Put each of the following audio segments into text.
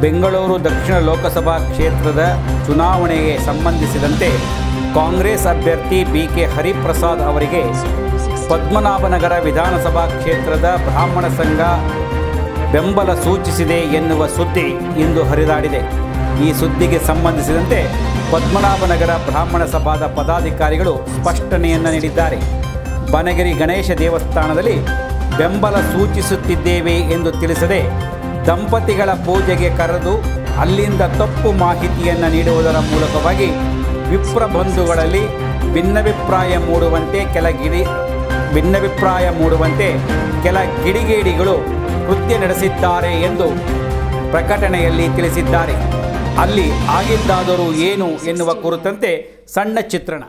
ಬೆಂಗಳೂರು ದಕ್ಷಿಣ ಲೋಕಸಭಾ ಕ್ಷೇತ್ರದ ಚುನಾವಣೆಗೆ ಸಂಬಂಧಿಸಿದಂತೆ ಕಾಂಗ್ರೆಸ್ ಅಭ್ಯರ್ಥಿ ಬಿ ಕೆ ಹರಿಪ್ರಸಾದ್ ಅವರಿಗೆ ಪದ್ಮನಾಭನಗರ ವಿಧಾನಸಭಾ ಕ್ಷೇತ್ರದ ಬ್ರಾಹ್ಮಣ ಸಂಘ ಬೆಂಬಲ ಸೂಚಿಸಿದೆ ಎನ್ನುವ ಸುದ್ದಿ ಇಂದು ಹರಿದಾಡಿದೆ. ಈ ಸುದ್ದಿಗೆ ಸಂಬಂಧಿಸಿದಂತೆ ಪದ್ಮನಾಭನಗರ ಬ್ರಾಹ್ಮಣ ಸಭಾದ ಪದಾಧಿಕಾರಿಗಳು ಸ್ಪಷ್ಟನೆಯನ್ನು ನೀಡಿದ್ದಾರೆ. ಬನಗಿರಿ ಗಣೇಶ ದೇವಸ್ಥಾನದಲ್ಲಿ ಬೆಂಬಲ ಸೂಚಿಸುತ್ತಿದ್ದೇವೆ ಎಂದು ತಿಳಿಸದೆ ದಂಪತಿಗಳ ಪೂಜೆಗೆ ಕರೆದು ಅಲ್ಲಿಂದ ತಪ್ಪು ಮಾಹಿತಿಯನ್ನು ನೀಡುವುದರ ಮೂಲಕವಾಗಿ ವಿಪ್ರ ಬಂಧುಗಳಲ್ಲಿ ಭಿನ್ನಭಿಪ್ರಾಯ ಮೂಡುವಂತೆ ಕೆಲ ಗಿಡಿ ಭಿನ್ನಭಿಪ್ರಾಯ ಮೂಡುವಂತೆ ಕೆಲ ಗಿಡಿಗೇಡಿಗಳು ಕೃತ್ಯ ನಡೆಸಿದ್ದಾರೆ ಎಂದು ಪ್ರಕಟಣೆಯಲ್ಲಿ ತಿಳಿಸಿದ್ದಾರೆ. ಅಲ್ಲಿ ಆಗಿದ್ದಾದರೂ ಏನು ಎನ್ನುವ ಕುರಿತಂತೆ ಸಣ್ಣ ಚಿತ್ರಣ.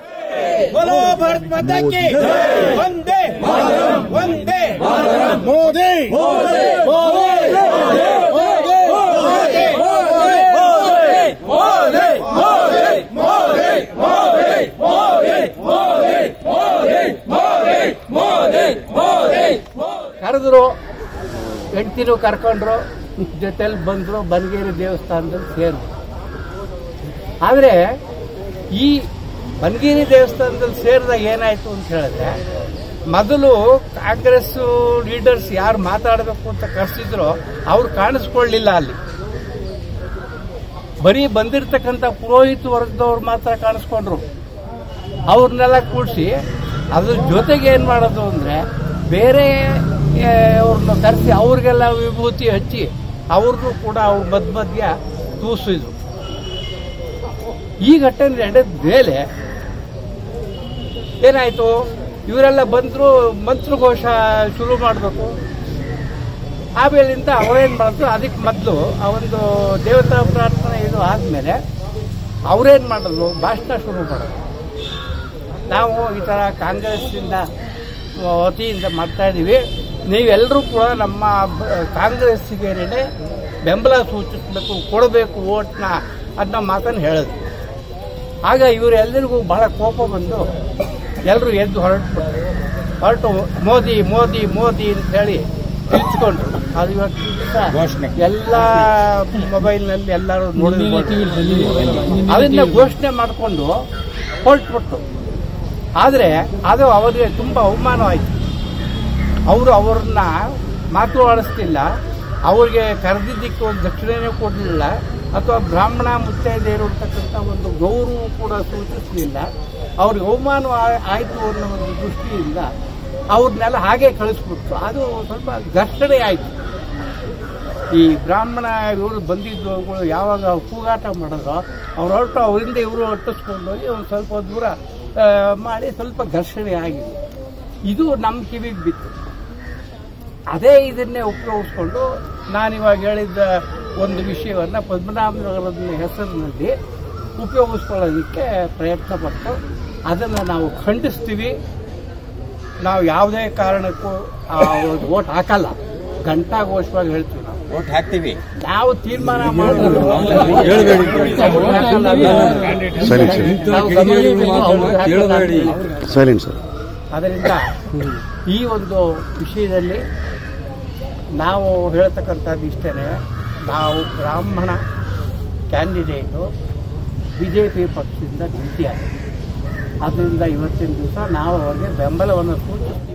बोलो ಕರೆದ್ರು ಹೆಂಡ್ತಿನೂ ಕರ್ಕೊಂಡ್ರು, ಜೊತೆಲಿ ಬಂದರು ಬನಗೇರಿ ದೇವಸ್ಥಾನದಲ್ಲಿ ಸೇರಿದ್ರು. ಆದರೆ, ಈ ಬನಗೇರಿ ದೇವಸ್ಥಾನದಲ್ಲಿ ಸೇರಿದಾಗ ಏನಾಯ್ತು ಅಂತ ಹೇಳಿದ್ರೆ ಮೊದಲು ಕಾಂಗ್ರೆಸ್ ಲೀಡರ್ಸ್ ಯಾರು ಮಾತಾಡಬೇಕು ಅಂತ ಕರೆಸಿದ್ರೋ, ಅವ್ರು ಕಾಣಿಸ್ಕೊಳ್ಳಿಲ್ಲ ಅಲ್ಲಿ. ಬರೀ ಬಂದಿರತಕ್ಕಂಥ ಪುರೋಹಿತ ವರ್ಗದವ್ರು ಮಾತ್ರ ಕಾಣಿಸ್ಕೊಂಡ್ರು. ಅವ್ರನ್ನೆಲ್ಲ ಕೂಡಿಸಿ, ಅದ್ರ ಜೊತೆಗೆ ಏನು ಮಾಡೋದು ಅಂದರೆ, ಬೇರೆ ಅವ್ರನ್ನ ಕರೆಸಿ ಅವ್ರಿಗೆಲ್ಲ ವಿಭೂತಿ ಹಚ್ಚಿ ಅವ್ರದ್ದು ಕೂಡ ಅವ್ರ ಮಧ್ಯ ಮಧ್ಯ ತೂಸಿದ್ರು ಈ ಘಟನೆ ನಡೆದ ಮೇಲೆ ಏನಾಯ್ತು? ಇವರೆಲ್ಲ ಬಂದ್ರು ಮಂತ್ರಘೋಷ ಶುರು ಮಾಡಬೇಕು. ಆಮೇಲಿಂದ ಅವರೇನು ಮಾಡಿದ್ರು, ಅದಕ್ಕೆ ಮೊದಲು ಆ ಒಂದು ದೇವತಾ ಪ್ರಾರ್ಥನೆ ಇದು ಆದಮೇಲೆ ಅವರೇನು ಮಾಡಿದ್ರು, ಭಾಷಣ ಶುರು ಮಾಡೋದು ನಾವು ಈ ಥರ ಕಾಂಗ್ರೆಸ್ಸಿಂದ ವತಿಯಿಂದ ಮಾಡ್ತಾಯಿದ್ದೀವಿ ನೀವೆಲ್ಲರೂ ಕೂಡ ನಮ್ಮ ಕಾಂಗ್ರೆಸ್ಸಿಗೆ ಕಾಂಗ್ರೆಸ್ಸಿಗೆ ಬೆಂಬಲ ಸೂಚಿಸಬೇಕು, ಕೊಡಬೇಕು ಓಟ್ನ ಅನ್ನೋ ಮಾತನ್ನು ಹೇಳಿದ್ರು ಆಗ ಇವರೆಲ್ಲರಿಗೂ ಬಹಳ ಕೋಪ ಬಂದು ಎಲ್ಲರೂ ಎದ್ದು ಹೊರಟು ಹೊರಟು ಮೋದಿ ಮೋದಿ ಮೋದಿ ಅಂತ ಹೇಳಿ ತಿಳ್ಸ್ಕೊಂಡ್ರು ಅದು ಇವತ್ತು ಎಲ್ಲ ಮೊಬೈಲ್ನಲ್ಲಿ ಎಲ್ಲರೂ ನೋಡಿದ್ರು ಅದನ್ನ ಘೋಷಣೆ ಮಾಡಿಕೊಂಡು ಹೊರಟ್ಬಿಟ್ಟು ಆದರೆ ಅದು ಅವರಿಗೆ ತುಂಬ ಅವಮಾನವಾಯಿತು. ಅವರು ಅವ್ರನ್ನ ಮಾತು ಆಡಿಸ್ತಿಲ್ಲ. ಅವ್ರಿಗೆ ಕರೆದಿದ್ದಕ್ಕೆ ಒಂದು ದಕ್ಷಿಣೆನೂ ಕೊಡಲಿಲ್ಲ. ಅಥವಾ ಬ್ರಾಹ್ಮಣ ಮುತ್ತೈದೆಯರು ಅಂತಕ್ಕಂಥ ಒಂದು ಗೌರವ ಕೂಡ ಸೂಚಿಸಲಿಲ್ಲ. ಅವ್ರಿಗೆ ಅವಮಾನ ಆಯಿತು ಅನ್ನೋ ಒಂದು ದೃಷ್ಟಿಯಿಂದ ಅವ್ರನ್ನೆಲ್ಲ ಹಾಗೆ ಕಳಿಸ್ಬಿಟ್ರು. ಅದು ಸ್ವಲ್ಪ ಘರ್ಷಣೆ ಆಯಿತು. ಈ ಬ್ರಾಹ್ಮಣ ಇವರು ಬಂದಿದ್ದವರು ಯಾವಾಗ ಕೂಗಾಟ ಮಾಡಿದ್ರೋ ಅವ್ರು ಹೊರಟು ಅವರಿಂದ ಇವರು ಹೊಟ್ಟಿಸ್ಕೊಂಡು ಹೋಗಿ ಒಂದು ಸ್ವಲ್ಪ ದೂರ ಮಾಡಿ ಸ್ವಲ್ಪ ಘರ್ಷಣೆ ಆಗಿದೆ. ಇದು ನಮ್ಮ ಕಿವಿಗೆ ಬಿತ್ತು. ಅದೇ ಇದನ್ನೇ ಉಪಯೋಗಿಸ್ಕೊಂಡು ನಾನಿವಾಗ ಹೇಳಿದ್ದ ಒಂದು ವಿಷಯವನ್ನು ಪದ್ಮನಾಭನಗರದ ಹೆಸರಿನಲ್ಲಿ ಉಪಯೋಗಿಸ್ಕೊಳ್ಳೋದಕ್ಕೆ ಪ್ರಯತ್ನ ಪಟ್ಟು ಅದನ್ನು ನಾವು ಖಂಡಿಸ್ತೀವಿ. ನಾವು ಯಾವುದೇ ಕಾರಣಕ್ಕೂ ಓಟ್ ಹಾಕಲ್ಲ. ಘಂಟಾಘೋಷವಾಗಿ ಹೇಳ್ತೀವಿ ನಾವು. ಓಟ್ ಹಾಕ್ತೀವಿ. ನಾವು ತೀರ್ಮಾನ ಮಾಡಿ ಅದರಿಂದ ಈ ಒಂದು ವಿಷಯದಲ್ಲಿ ನಾವು ಹೇಳ್ತಕ್ಕಂಥದ್ದು ಇಷ್ಟೇ ನಾವು ಬ್ರಾಹ್ಮಣ ಕ್ಯಾಂಡಿಡೇಟು ಬಿ ಜೆ ಪಿ ಪಕ್ಷದಿಂದ ನಿಂತಿದ್ದಾರೆ ಆದ್ದರಿಂದ ಇವತ್ತಿನ ದಿವಸ ನಾವು ಅವರಿಗೆ ಬೆಂಬಲವನ್ನು ಸೂಚಿಸ್ತೀವಿ.